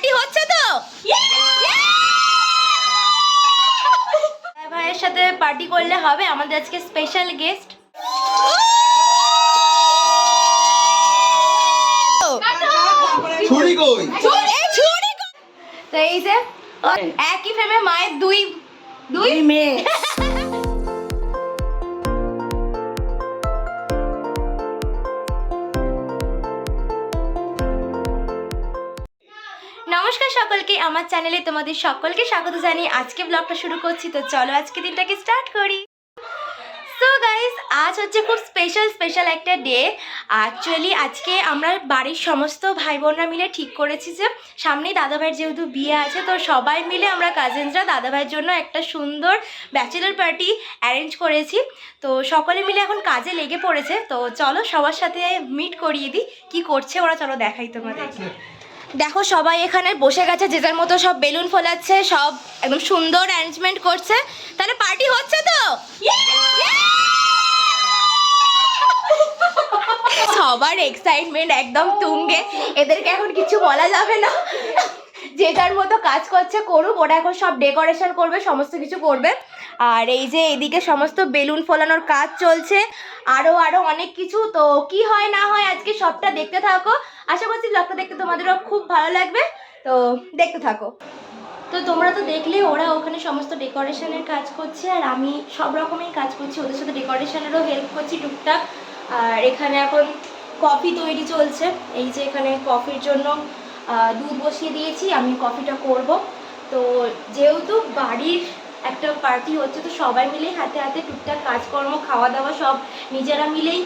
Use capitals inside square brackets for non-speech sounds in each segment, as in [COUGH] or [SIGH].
Party হচ্ছে তো? ভাইয়ের সাথে পার্টি করলে হবে আমাদের আজকে স্পেশাল গেস্ট তো এই যে একই ফ্রেমে মায়ের দুই দুই মেয়ে। [LAUGHS] নমস্কার সকলকে, আমার চ্যানেলে তোমাদের সকলকে স্বাগত জানিয়ে আজকে ব্লগটা শুরু করছি। তো চলো আজকে দিনটাকে স্টার্ট করি। সো গাইস আজ হচ্ছে খুব স্পেশাল স্পেশাল একটা ডে অ্যাকচুয়ালি আজকে আমরা বাড়ির সমস্ত ভাই বোনরা মিলে ঠিক করেছি যে, সামনেই দাদাভাইয়ের যেহেতু বিয়ে আছে, তো সবাই মিলে আমরা কাজিনসরা দাদাভাইয়ের জন্য একটা সুন্দর ব্যাচেলার পার্টি অ্যারেঞ্জ করেছি। তো সকলে মিলে এখন কাজে লেগে পড়েছে। তো চলো সবার সাথে মিট করিয়ে দিই, কি করছে ওরা, চলো দেখাই তোমাদের। দেখো, সবাই এখানে বসে গেছে, যে যার মতো সব বেলুন ফোলাচ্ছে, সব একদম সুন্দর অ্যারেঞ্জমেন্ট করছে। তাহলে পার্টি হচ্ছে তো? সবার এক্সাইটমেন্ট একদম তুঙ্গে। এদেরকে এখন কিছু বলা যাবে না। যে যার মতো কাজ করছে, করুক, ওরা এখন সব ডেকোরেশন করবে, সমস্ত কিছু করবে। আর এই যে এদিকে সমস্ত বেলুন ফোলানোর কাজ চলছে আরও আরও অনেক কিছু। তো কি হয়, না হয় আজকে সবটা দেখতে থাকো। আশা করছি ব্লগটা দেখতে তোমাদেরও খুব ভালো লাগবে। তো দেখতে থাকো। তো তোমরা তো দেখলে ওরা ওখানে সমস্ত ডেকোরেশনের কাজ করছে, আর আমি সব রকমের কাজ করছি, ওদের সাথে ডেকোরেশনেরও হেল্প করছি টুকটাক। আর এখানে এখন কফি তৈরি চলছে। এই যে এখানে কফির জন্য দুধ বসিয়ে দিয়েছি, আমি কফিটা করব। তো যেহেতু বাড়ির একটা পার্টি হচ্ছে তো সবাই মিলেই হাতে হাতে টুকটাক কাজকর্ম খাওয়া দাওয়া সব নিজেরা মিলেই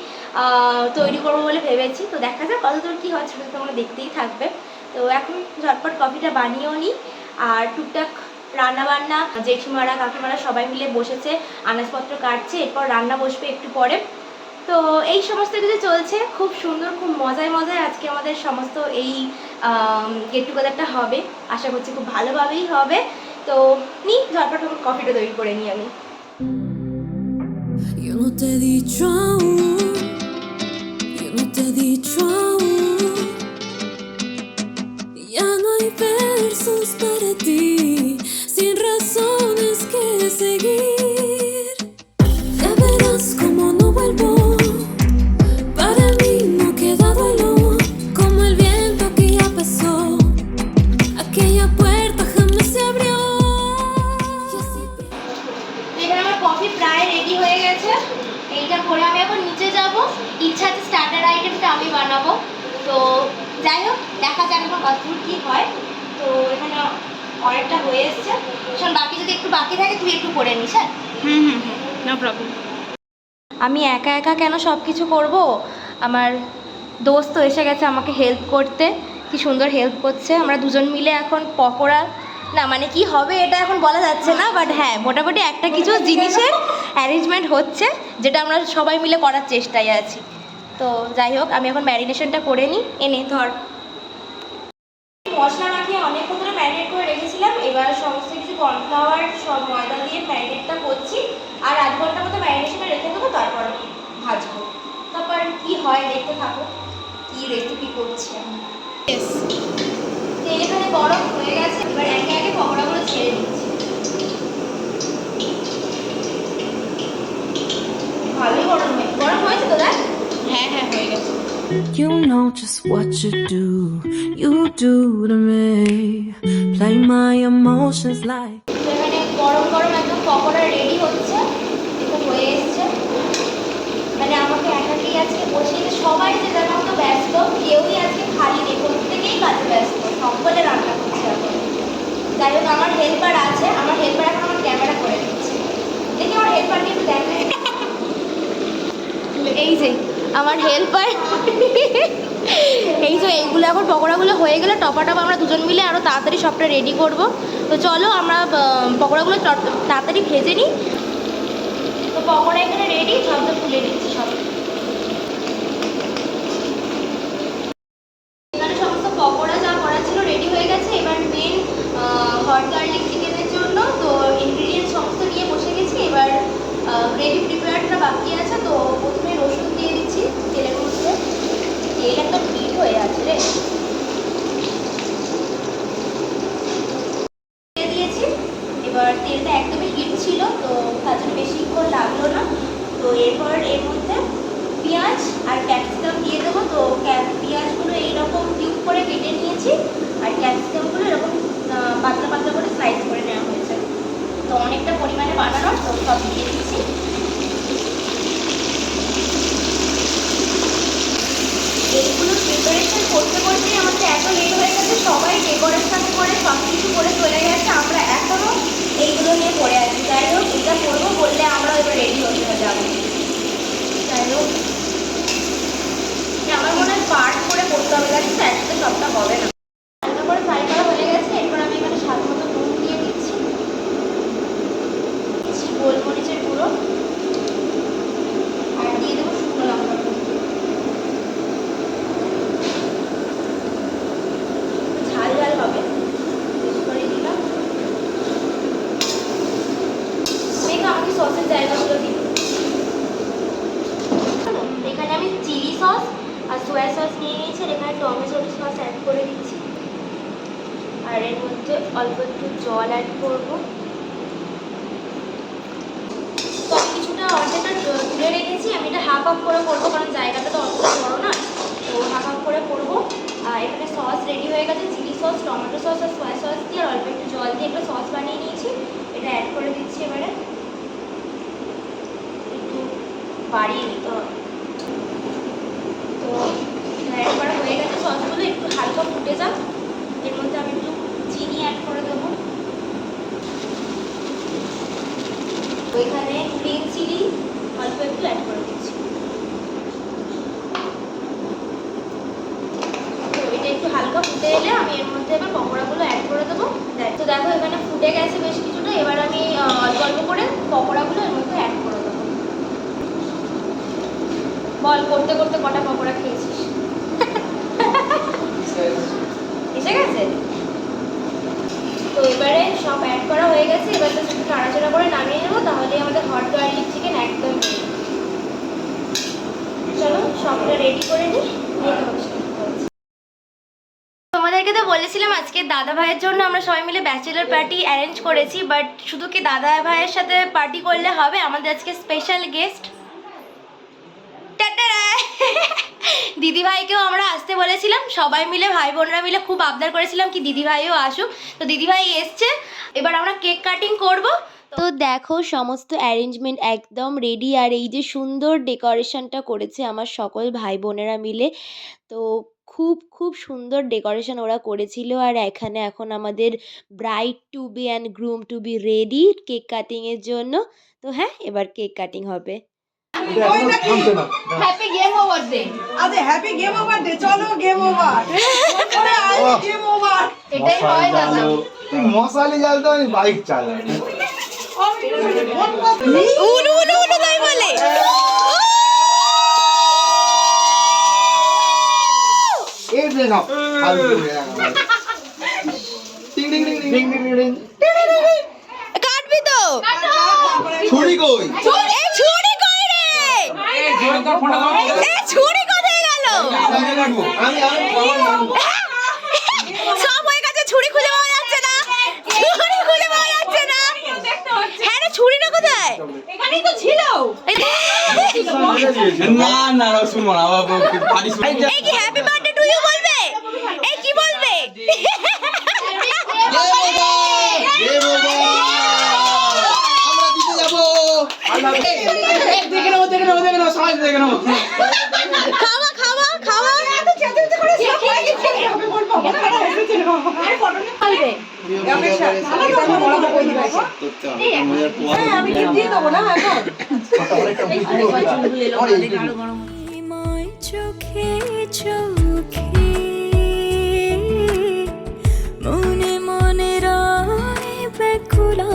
তৈরি করব বলে ভেবেছি। তো দেখা যাক কতদূর কী হয়, সেটা তোমরা দেখতেই থাকবে। তো এখন ঝটপট কফিটা বানিয়েও নিই আর টুকটাক রান্না বান্না জেঠিমারা, কাকিমারা সবাই মিলে বসেছে, আনাজপত্র কাটছে, এরপর রান্না বসবে একটু পরে। তো এই সমস্ত কিছু চলছে। খুব সুন্দর, খুব মজায় মজায় আজকে আমাদের সমস্ত এই গেট টুগেদারটা হবে। আশা করছি খুব ভালোভাবেই হবে। তো নিই ঝটপট এখন কফিটা তৈরি করে নিই আমি Yo no te he dicho aún, yo no te he dicho aún. Ya no hay versos para অনেকটা হয়ে এসছে। শোন বাকি যদি একটু বাকি থাকে তুই একটু করে নিস হ্যাঁ? হুম হুম হুম নো প্রবলেম আমি একা একা কেন সব কিছু করব? আমার দোস্ত এসে গেছে আমাকে হেল্প করতে। কি সুন্দর হেল্প করছে। আমরা দুজন মিলে এখন পকোড়া। না মানে কি হবে এটা এখন বলা যাচ্ছে না বাট হ্যাঁ মোটামুটি একটা কিছু জিনিসের অ্যারেঞ্জমেন্ট হচ্ছে যেটা আমরা সবাই মিলে করার চেষ্টায় আছি। তো যাই হোক আমি এখন ম্যারিনেশনটা করে নিই। এনে ধর। মশলা এবার সমস্ত কিছু কর্নফ্লাওয়ার সব ময়দা দিয়ে ম্যারিনেটটা করছি। আর আধ ঘণ্টা মতো ম্যারিনেশনে রেখে দেবো তারপর ভাজবো। তারপর কি হয় দেখতে থাকো কি রেসিপি করছি আমি। তেল এখানে গরম হয়ে গেছে এবার একে একে পকোড়াগুলো ছেড়ে দিচ্ছি। ভালোই গরম হয়ে গরম হয়েছে তো দেখ? হ্যাঁ হ্যাঁ হয়ে গেছে। You know just what you do, you do to me. Play my emotions like. এখানে গরম গরম একদম পকোড়া রেডি হচ্ছে। দেখো হয়ে এসছে। মানে আমাকে একাকেই আজকে বসিয়ে সবাই যে যার মতো ব্যস্ত কেউই আজকে খালি নেই। প্রত্যেকেই কাজে ব্যস্ত। সকলে রান্না করছে এখন। যাই হোক আমার হেল্পার আছে। আমার হেল্পার এখন আমার ক্যামেরা করে দিচ্ছে দেখি আমার হেল্পারকে একটু দেখায় এই যে আমার হেল্পার এই যে এইগুলো এখন পকোড়াগুলো হয়ে গেলে টপা টপা আমরা দুজন মিলে আরও তাড়াতাড়ি সবটা রেডি করব। তো চলো আমরা পকোড়াগুলো তাড়াতাড়ি ভেজে নিই। তো পকোড়া এখানে রেডি সবটা তুলে নিচ্ছি সব। এবার তেলটা একদমই হিট ছিল, তো তার জন্য বেশিক্ষণ লাগল না। তো এরপর এর মধ্যে পেঁয়াজ আর ক্যাপসিকাম দিয়ে দেবো। তো পেঁয়াজগুলো এইরকম কিউব করে কেটে নিয়েছি, আর ক্যাপসিকামগুলো এরকম পাতলা পাতলা করে স্লাইস করে নেওয়া হয়েছে। তো অনেকটা পরিমাণে বানানো, তো সব দিয়ে দিচ্ছি। এইগুলো প্রিপারেশন করতে করতেই আমাদের এত লেট হয়ে গেছে, সবাই ডেকোরেশন করে সব কিছু করে চলে গেছে। আমরা এখনও সসের জায়গাগুলো দিই। এখানে আমি চিলি সস আর সোয়া সস নিয়ে নিয়েছি এখানে টমেটো সস অ্যাড করে দিচ্ছি। আর এর মধ্যে অল্প একটু জল অ্যাড করব। তো আমি কিছুটা তুলে রেখেছি, আমি এটা হাফ হাফ করে করব, কারণ জায়গাটা তো না। তো হাফ হাফ করে করব। আর এখানে সস রেডি হয়ে গেছে সস, টমেটো সস আর সোয়া সস দিয়ে, আর অল্প একটু জল দিয়ে সস বানিয়ে নিয়েছি এটা অ্যাড করে দিচ্ছি এবারে একটু বাড়িয়ে নিতে হবে তো অ্যাড করা হয়ে গেছে সসগুলো একটু হালকা ফুটে যাক এর মধ্যে আমি একটু চিনি অ্যাড করে দেবো ওইখানে গ্রিন চিলি অল্প একটু অ্যাড করে দিচ্ছি তো এটা একটু হালকা ফুটে এলে আমি এর মধ্যে এবার পকোড়াগুলো অ্যাড করে দেবো দেখ- তো দেখো এখানে ফুটে গেছে বেশ কিছুটা এবার আমি আহ, অল্প অল্প করে পকোড়াগুলো এর মধ্যে অ্যাড করে দেবো বল, করতে করতে কটা পকোড়া খেয়েছিস এসে গেছে তো এবারে সব অ্যাড করা হয়ে গেছে, এবার তো একটু নাড়াচাড়া করে নামিয়ে নেব তাহলে আমাদের হট গার্লিক চিকেন একদম। চলো, সবটা রেডি করে নিই। তোমাদেরকে তো বলেছিলাম আজকে দাদা ভাইয়ের জন্য আমরা সবাই মিলে ব্যাচেলার পার্টি অ্যারেঞ্জ করেছি বাট শুধু কি দাদা ভাইয়ের সাথে পার্টি করলে হবে আমাদের আজকে স্পেশাল গেস্ট দিদি ভাইকেও আমরা আসতে বলেছিলাম, সবাই মিলে ভাই বোনরা মিলে খুব আবদার করেছিলাম কি দিদি ভাইও আসুক। তো দিদি ভাই এসছে, এবার আমরা কেক কাটিং করব। তো দেখো, সমস্ত অ্যারেঞ্জমেন্ট একদম রেডি আর এই যে সুন্দর ডেকোরেশনটা করেছে আমার সকল ভাই বোনেরা মিলে, তো খুব খুব সুন্দর ডেকোরেশন ওরা করেছিল, আর এখানে এখন আমাদের bride to be and groom to be ready cake কাটিংয়ের জন্য। তো হ্যাঁ এবার কেক কাটিং হবে। হ্যাপি গেম ওভার ডে আরে হ্যাপি গেম ওভার দে চলো গেম ওভার গেম ওভার এটাই হয় দাদা। মশালি জ্বালতে আমি বাইক চালাই। উনু উনু উনু তাই বলে। এই যে নাও ফালতু গেল। টিং টিং টিং টিং টিং টিং টিং। কাটবি তো? ছুরি কই? এই ছুরি কোথায় গেল? আমি আমি সব হয়ে গেছে ছুরি খুঁজে পাওয়া যাচ্ছে না। ছুরি খুঁজে পাওয়া যাচ্ছে না। হ্যাঁ রে ছুরিটা কোথায়? এখানেই তো ছিল। না না শুনব না। বাবা এই কি হ্যাপি বার্থডে টু ইউ বলবে এই কি বলবে গেম ওভার আমরা দিতে যাব খাওয়া খাওয়া চোখে চোখে মনে মনে রয় ব্যাকুলতা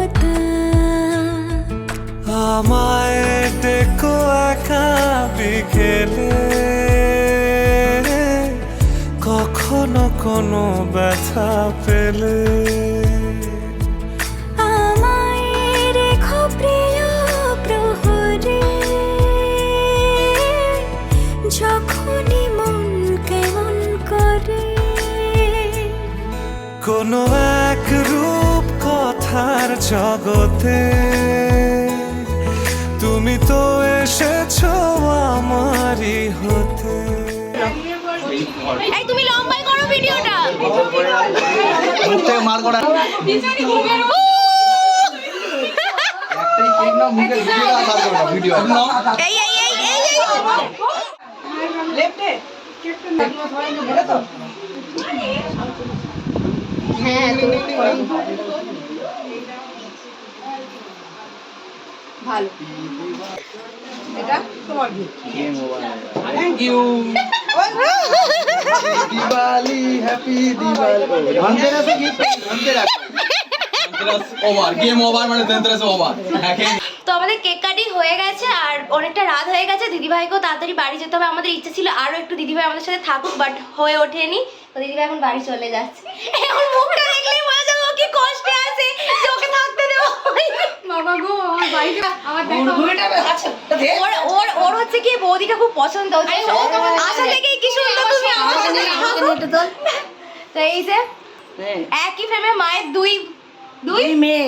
আমায় ডেকো একা বিকেলে। কখনো কোনো ব্যথা পেলে। যখনই মন কেমন করে। কোনো এক রূপ কথার জগতে। তুমি তুমি তো এসেছ আমারই হতে। এই তুমি লম্বাই করো ভিডিওটা। মুখ থেকে মার করা এই এই এই। এই লেফটে সবাই মিলে তো হ্যাঁ ভালো। এটা তোমার thank you Diwali happy Diwali. ধনতেরাসে কি ধনতেরাস। ওভার গেম ওভার মানে ওভার তো আমাদের কেক কাটিং হয়ে গেছে আর অনেকটা রাত হয়ে গেছে। দিদিভাইকেও তাড়াতাড়ি বাড়ি যেতে হবে। আমাদের ইচ্ছে ছিল আরও একটু দিদিভাই আমাদের সাথে থাকুক বাট হয়ে ওঠেনি। তো দিদিভাই এখন বাড়ি চলে যাচ্ছে। এখন মুখটা দেখলেই বোঝা যাবে কি কষ্টে আছে যে ওকে থাকতে দেওয়া হয়নি। বাবা গো আমার বাড়িতে আমার ওর ওর ওর হচ্ছে কি বৌদিটা খুব পছন্দ হচ্ছে আশা থেকেই কি সুন্দর তুমি আমার সাথে থাকো। তো এই যে একই ফ্রেমে মায়ের দুই দুই? মেয়ে।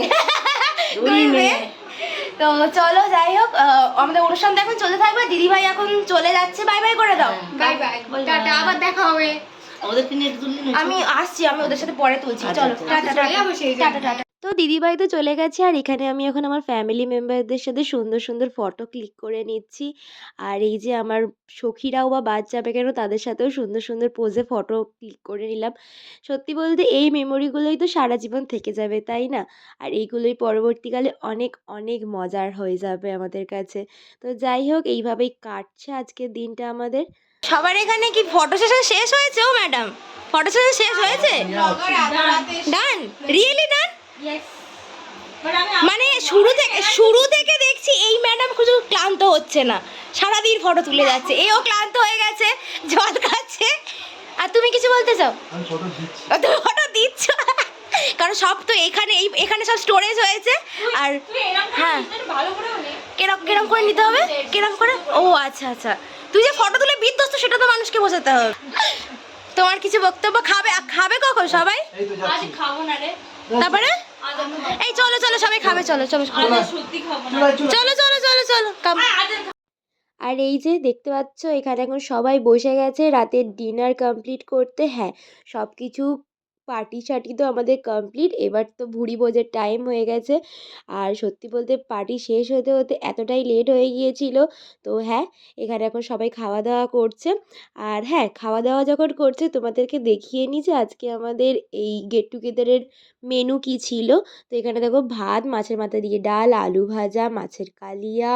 [LAUGHS] দুই মেয়ে। তো চলো যাই হোক আমাদের অনুষ্ঠানটা এখন চলে থাকবে দিদিভাই এখন চলে যাচ্ছে। বাই বাই করে দাও। বাই বাই টাটা আবার দেখা হবে। আমি আসছি আমি ওদের সাথে পরে তুলছি। চলো টাটা চলে জন্য। Tata tata. তো দিদিভাই তো চলে গেছে আর এখানে আমি এখন আমার ফ্যামিলি মেম্বারদের সাথে সুন্দর সুন্দর ফটো ক্লিক করে নিচ্ছি। আর এই যে আমার সখীরাও বা বাদ যাবে কেন তাদের সাথেও সুন্দর সুন্দর পোজে ফটো ক্লিক করে নিলাম। সত্যি বলতে এই মেমোরিগুলোই তো সারা জীবন থেকে যাবে তাই না? আর এইগুলোই পরবর্তীকালে অনেক অনেক মজার হয়ে যাবে আমাদের কাছে। তো যাই হোক এইভাবেই কাটছে আজকের দিনটা আমাদের। সবার এখানে কি ফটো সেশন শেষ হয়েছে ও ম্যাডাম ফটো সেশন শেষ হয়েছে? ডান রিয়েলি ডান মানে শুরু থেকে শুরু থেকে দেখছি এই ম্যাডাম কিছু ক্লান্ত হচ্ছে না। সারাদিন ফটো তুলে যাচ্ছে। এও ক্লান্ত হয়ে গেছে জল খাচ্ছে। আর তুমি কিছু বলতে চাও? তুমি ফটো দিচ্ছ? কারণ সব তো এখানে এই এখানে সব স্টোরেজ হয়েছে। আর হ্যাঁ। কেরম কেরম করে নিতে হবে? কেরম করে? ও আচ্ছা আচ্ছা। তুই যে ফটো তুলে বিধ্বস্ত সেটা তো মানুষকে বোঝাতে হবে। তোমার কিছু বক্তব্য খাবে খাবে কখন সবাই? তারপরে? এই চলো চলো সবাই খাবে চলো চলো চলো। চলো চলো। চলো আর এই যে দেখতে পাচ্ছ এখানে এখন সবাই বসে গেছে রাতের ডিনার কমপ্লিট করতে। হ্যাঁ সব কিছু পার্টি সার্টি তো আমাদের কমপ্লিট এবার তো ভুড়ি ভোজের টাইম হয়ে গেছে। আর সত্যি বলতে পার্টি শেষ হতে হতে এতটাই লেট হয়ে গিয়েছিল। তো হ্যাঁ এখানে এখন সবাই খাওয়া দাওয়া করছে। আর হ্যাঁ খাওয়া দাওয়া যখন করছে, তোমাদেরকে দেখিয়ে নিই যে আজকে আমাদের এই গেট টুগেদারের মেনু কী ছিল। তো এখানে দেখো ভাত, মাছের মাথা দিয়ে ডাল, আলু ভাজা, মাছের কালিয়া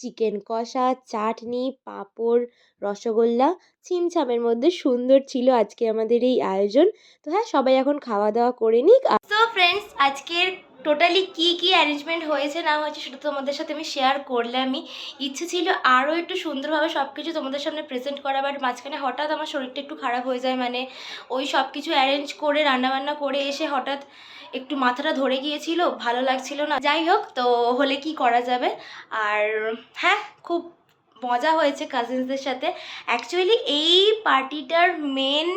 চিকেন কষা, চাটনি, পাঁপড়, রসগোল্লা ছিমছামের মধ্যে সুন্দর ছিল আজকে আমাদের এই আয়োজন। তো হ্যাঁ সবাই এখন খাওয়া দাওয়া করে নিক। সো ফ্রেন্ডস আজকের টোটালি কি কি অ্যারেঞ্জমেন্ট হয়েছে না হয়েছে সেটা তোমাদের সাথে আমি শেয়ার করলামই। ইচ্ছে ছিল আরও একটু সুন্দরভাবে সব কিছু তোমাদের সামনে প্রেজেন্ট করা বাট মাঝখানে হঠাৎ আমার শরীরটা একটু খারাপ হয়ে যায়। মানে ওই সব কিছু অ্যারেঞ্জ করে, রান্নাবান্না করে এসে হঠাৎ একটু মাথাটা ধরে গিয়েছিল, ভালো লাগছিল না। যাই হোক, তো হলে কি করা যাবে? আর হ্যাঁ খুব মজা হয়েছে কাজিনসদের সাথে। অ্যাকচুয়ালি এই পার্টিটার মেন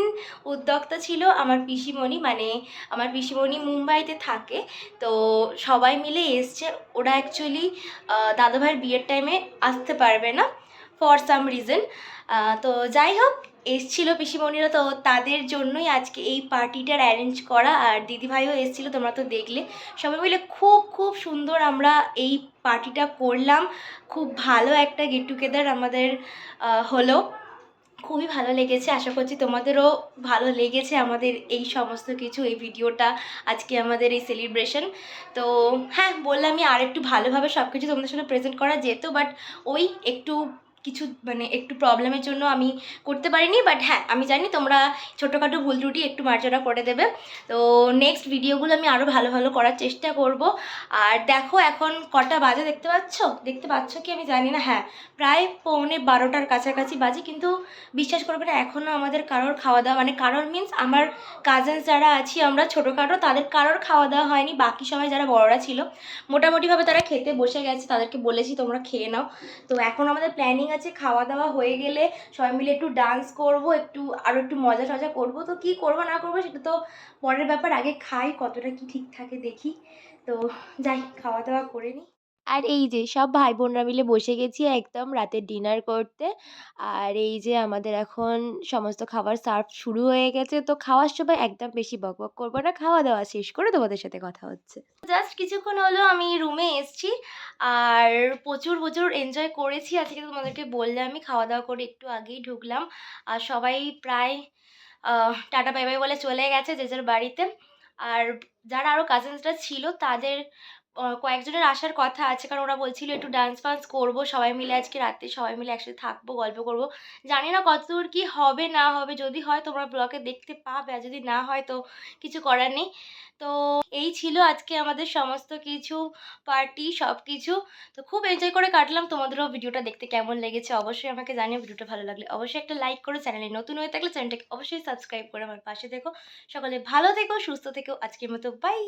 উদ্যোক্তা ছিল আমার পিসিমণি মানে আমার পিসিমণি মুম্বাইতে থাকে। তো সবাই মিলে এসছে। ওরা অ্যাকচুয়ালি দাদাভাইয়ের বিয়ের টাইমে আসতে পারবে না ফর সাম রিজন তো যাই হোক এসছিল পিসিমণিরা তো তাদের জন্যই আজকে এই পার্টিটার অ্যারেঞ্জ করা, আর দিদিভাইও এসেছিল, তোমরা তো দেখলে। সবাই মিলে খুব খুব সুন্দর আমরা এই পার্টিটা করলাম। খুব ভালো একটা গেট টুগেদার আমাদের হলো। খুবই ভালো লেগেছে, আশা করছি তোমাদেরও ভালো লেগেছে আমাদের এই সমস্ত কিছু, এই ভিডিওটা আজকে আমাদের এই সেলিব্রেশন তো হ্যাঁ বললামই আর একটু ভালোভাবে সব কিছু তোমাদের সামনে প্রেজেন্ট করা যেত বাট ওই একটু কিছু মানে একটু প্রবলেমের জন্য আমি করতে পারিনি বাট হ্যাঁ আমি জানি তোমরা ছোটোখাটো ভুল ত্রুটি একটু মার্জনা করে দেবে। তো নেক্সট ভিডিওগুলো আমি আরও ভালো ভালো করার চেষ্টা করব। আর দেখো এখন কটা বাজে দেখতে পাচ্ছ? দেখতে পাচ্ছ কি আমি জানি না হ্যাঁ প্রায় পৌনে বারোটার কাছাকাছি বাজে, কিন্তু বিশ্বাস করবে না এখনও আমাদের কারোর খাওয়া দাওয়া মানে কারোর মিন্স আমার কাজিনস যারা আছি, আমরা ছোটোখাটো, তাদের কারোর খাওয়া দাওয়া হয়নি, বাকি সবাই যারা বড়রা ছিল, মোটামুটিভাবে তারা খেতে বসে গেছে, তাদেরকে বলেছি তোমরা খেয়ে নাও। তো এখন আমাদের প্ল্যানিং আছে খাওয়া দাওয়া হয়ে গেলে সবাই মিলে একটু ডান্স করব, একটু আরও একটু মজা টজা করব। তো কি করব, না করব সেটা তো পরের ব্যাপার, আগে খাই কতটা কি ঠিক থাকে দেখি। তো যাই খাওয়া দাওয়া করে নিই আর এই যে সব ভাই বোনরা মিলে বসে গেছি একদম রাতের ডিনার করতে। আর এই যে আমাদের এখন সমস্ত খাবার সার্ভ শুরু হয়ে গেছে। তো খাওয়ার সময় একদম বেশি বকবক করব না। খাওয়া দাওয়া শেষ করে তোমাদের সাথে কথা হচ্ছে। জাস্ট কিছুক্ষণ হলো আমি রুমে এসছি। আর প্রচুর প্রচুর এনজয় করেছি। আজকে তোমাদেরকে বললে আমি খাওয়া দাওয়া করে একটু আগেই ঢুকলাম। আর সবাই প্রায় টাটা বাই বাই বলে চলে গেছে যে যার বাড়িতে। আর যারা আরও কাজিনসরা ছিল, তাদের কয়েকজনের আসার কথা আছে, কারণ ওরা বলছিল একটু ডান্স ফান্স করব, সবাই মিলে আজকে রাতে সবাই মিলে একসাথে থাকব, গল্প করব। জানি না কতদূর কি হবে, না হবে, যদি হয় তোমরা ব্লগে দেখতে পাবে, আর যদি না হয় তো কিছু করার নেই। তো এই ছিল আজকে আমাদের সমস্ত কিছু পার্টি সব কিছু তো খুব এনজয় করে কাটলাম, তোমাদেরও ভিডিওটা দেখতে কেমন লেগেছে অবশ্যই আমাকে জানিও ভিডিওটা ভালো লাগলে অবশ্যই একটা লাইক করো চ্যানেলে নতুন হয়ে থাকলে চ্যানেলটাকে অবশ্যই সাবস্ক্রাইব করে আমার পাশে দেখো সকলে ভালো থেকো, সুস্থ থেকো, আজকের মতো বাই